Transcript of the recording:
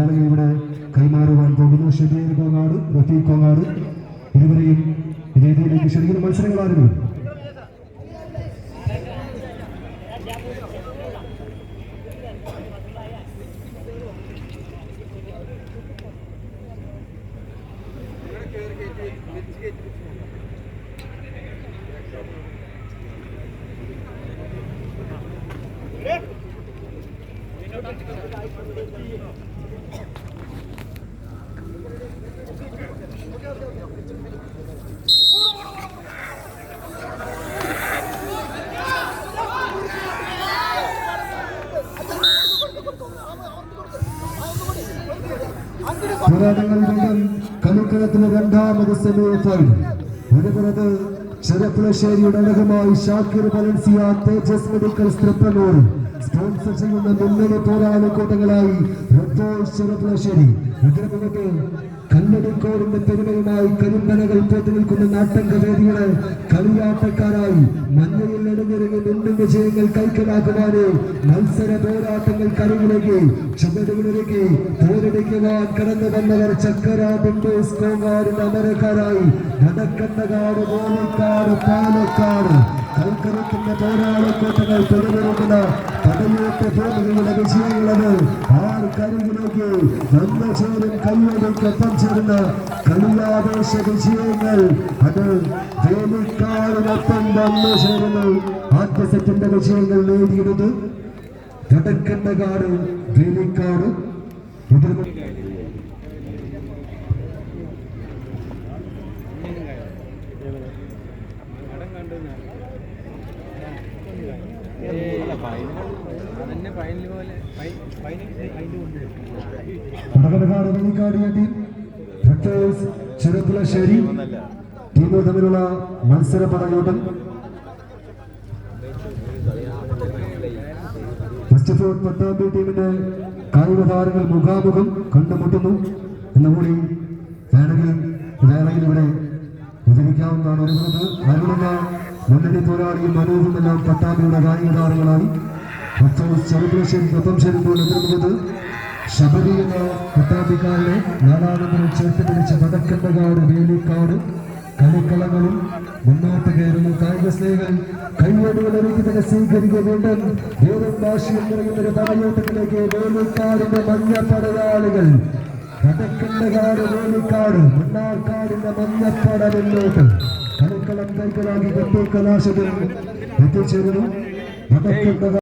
വേളയിൽ ഇവിടെ കൈമാറുവാൻ പോകുന്നു. ഷെബീർ കോങ്ങാട് റഫീഖ് കോങ്ങാട്. ഇരുവരെയും വേദിയിലേക്ക് ക്ഷണിക്കുന്ന. മത്സരങ്ങൾ ആരംഭിക്കും പോരാട്ടങ്ങൾ വീണ്ടും കളിക്കളത്തിലെ രണ്ടാമത് സെമിഫൈനൽ ഒരു പുറത്ത് ചെറുപ്പുളശ്ശേരിയുടെ അടകമായി ഷാക്കിർ ബലൻസിയ തേജസ് മെഡിക്കൽ സ്ട്രിപ്പനൂർ സ്പോൺസർ ചെയ്യുന്ന മുന്നണി പോരാളിക്കൂട്ടങ്ങളായി ചെറുപ്പുളശ്ശേരി ഇതിനകത്ത് കല്ലടിക്കോടിന്റെ പെരുമയുമായി കരിമ്പനകൾ പോത്തു നിൽക്കുന്ന നാട്ടങ്ക വേദിയുടെ കളിയാട്ടക്കാരായി മഞ്ഞയിൽ നെടുങ്ങിറങ്ങി നിന്നും വിജയങ്ങൾ കൈക്കലാക്കുവാന് മത്സര പോരാട്ടങ്ങൾ കരയിലേക്ക് ചുമടുകളിലേക്ക് പോരടിക്കുവാൻ കടന്നു വന്നവർ ചക്കര ബിംബേസ് കോങ്ങാടിന്റെ അമരക്കാരായി നടക്കണ്ടകാട് കോഴിക്കാട് പാലക്കാട്. കൽക്കരത്തിന്റെ പോരാളിക്കോട്ടകൾ പിടിവരുന്ന പടയോട്ട ഭൂമികളുടെ വിജയങ്ങളത് ആർ കരികിലേക്ക് നല്ല ചേരും കയ്യോടൊപ്പം ചേരുന്ന കളിയാവേശ വിജയങ്ങൾ. അത് വേലിക്കാടിനൊപ്പം വന്നു ചേരുന്നു. ആദ്യ വിജയങ്ങൾ നേടിയത് കടക്കണ്ടകാട് വേലിക്കാട്. എതിർ ചെറുപ്പുളശ്ശേരി. ടീമുകൾ തമ്മിലുള്ള മത്സര പടയോട്ടം. വെസ്റ്റ് ഫോർട്ട് പട്ടാമ്പി ടീമിന്റെ കായിക താരങ്ങൾ മുഖാമുഖം കണ്ടുമുട്ടുന്നു. വേണമെങ്കിൽ മുന്നണി പോരാളിയും മനോഹുമെല്ലാം പട്ടാമ്പിയുടെ കായിക താരങ്ങളായി ഫെക്ടേഴ്സ് പ്രഥം ശരിപ്പോൾ എതിർമുഖത്ത് ശബരി എന്ന പട്ടാമ്പിക്കാരനെ നാലാനന്ദനം ചേർത്ത് പിടിച്ച വടക്കണ്ടകാട് വേലിക്കാട് കളിക്കളങ്ങളിൽ മുന്നോട്ട് കയറുന്നു. കായിക സ്നേഹികൾ കൈയോടുകൾ ഒരുക്കി സ്വീകരിക്കുക വീണ്ടും വേറും ഭാഷയും നിറയുന്ന ഒരു പടയോട്ടത്തിലേക്ക് വേലിക്കാടിന്റെ മഞ്ഞ പടയാളികൾ വടക്കണ്ടകാട് വേലിക്കാട് മണ്ണാർക്കാടിന്റെ മഞ്ഞപ്പടലിലോട്ട് മുന്നോട്ട്. ಕಲಾವಿದರಿಗಾಗಿ ಪ್ರತ್ಯೇಕ ಕಲಾ ಸಭೆ ಅಧ್ಯಕ್ಷರು